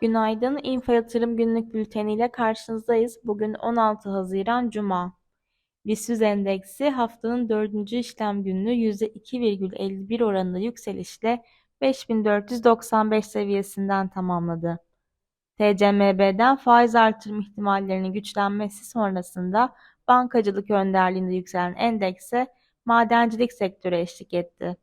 Günaydın, İnfa Yatırım Günlük Bülteni ile karşınızdayız. Bugün 16 Haziran Cuma. BIST endeksi haftanın dördüncü işlem gününü %2,51 oranında yükselişle 5495 seviyesinden tamamladı. TCMB'den faiz artırım ihtimallerinin güçlenmesi sonrasında bankacılık önderliğinde yükselen endekse madencilik sektörü eşlik etti.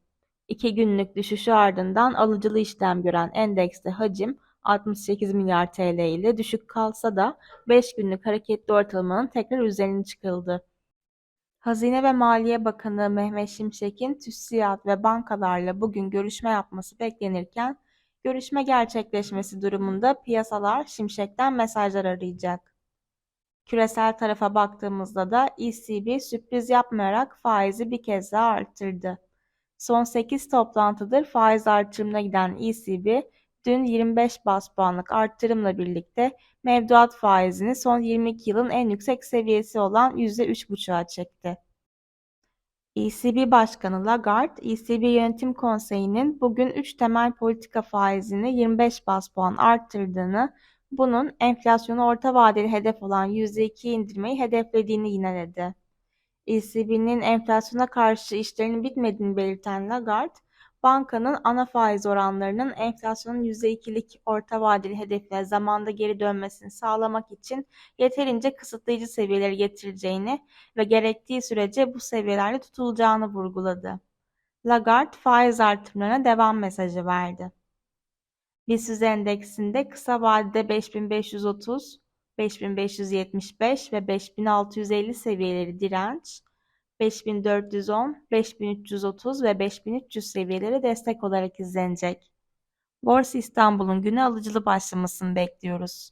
İki günlük düşüşü ardından alıcılı işlem gören endekste hacim 68 milyar TL ile düşük kalsa da 5 günlük hareketli ortalamanın tekrar üzerine çıkıldı. Hazine ve Maliye Bakanı Mehmet Şimşek'in TÜSİAD ve bankalarla bugün görüşme yapması beklenirken, görüşme gerçekleşmesi durumunda piyasalar Şimşek'ten mesajlar arayacak. Küresel tarafa baktığımızda da ECB sürpriz yapmayarak faizi bir kez daha arttırdı. Son 8 toplantıdır faiz artırımına giden ECB, dün 25 bas puanlık arttırımla birlikte mevduat faizini son 22 yılın en yüksek seviyesi olan %3,5'a çekti. ECB Başkanı Lagarde, ECB Yönetim Konseyi'nin bugün 3 temel politika faizini 25 bas puan arttırdığını, bunun enflasyonu orta vadeli hedef olan %2'ye indirmeyi hedeflediğini yineledi. ECB'nin enflasyona karşı işlerinin bitmediğini belirten Lagarde, bankanın ana faiz oranlarının enflasyonun %2'lik orta vadeli hedefine zamanda geri dönmesini sağlamak için yeterince kısıtlayıcı seviyeleri getireceğini ve gerektiği sürece bu seviyelerde tutulacağını vurguladı. Lagarde faiz artırımlarına devam mesajı verdi. BIST endeksinde kısa vadede 5530, 5575 ve 5650 seviyeleri direnç, 5410, 5330 ve 5300 seviyeleri destek olarak izlenecek. Borsa İstanbul'un güne alıcılı başlamasını bekliyoruz.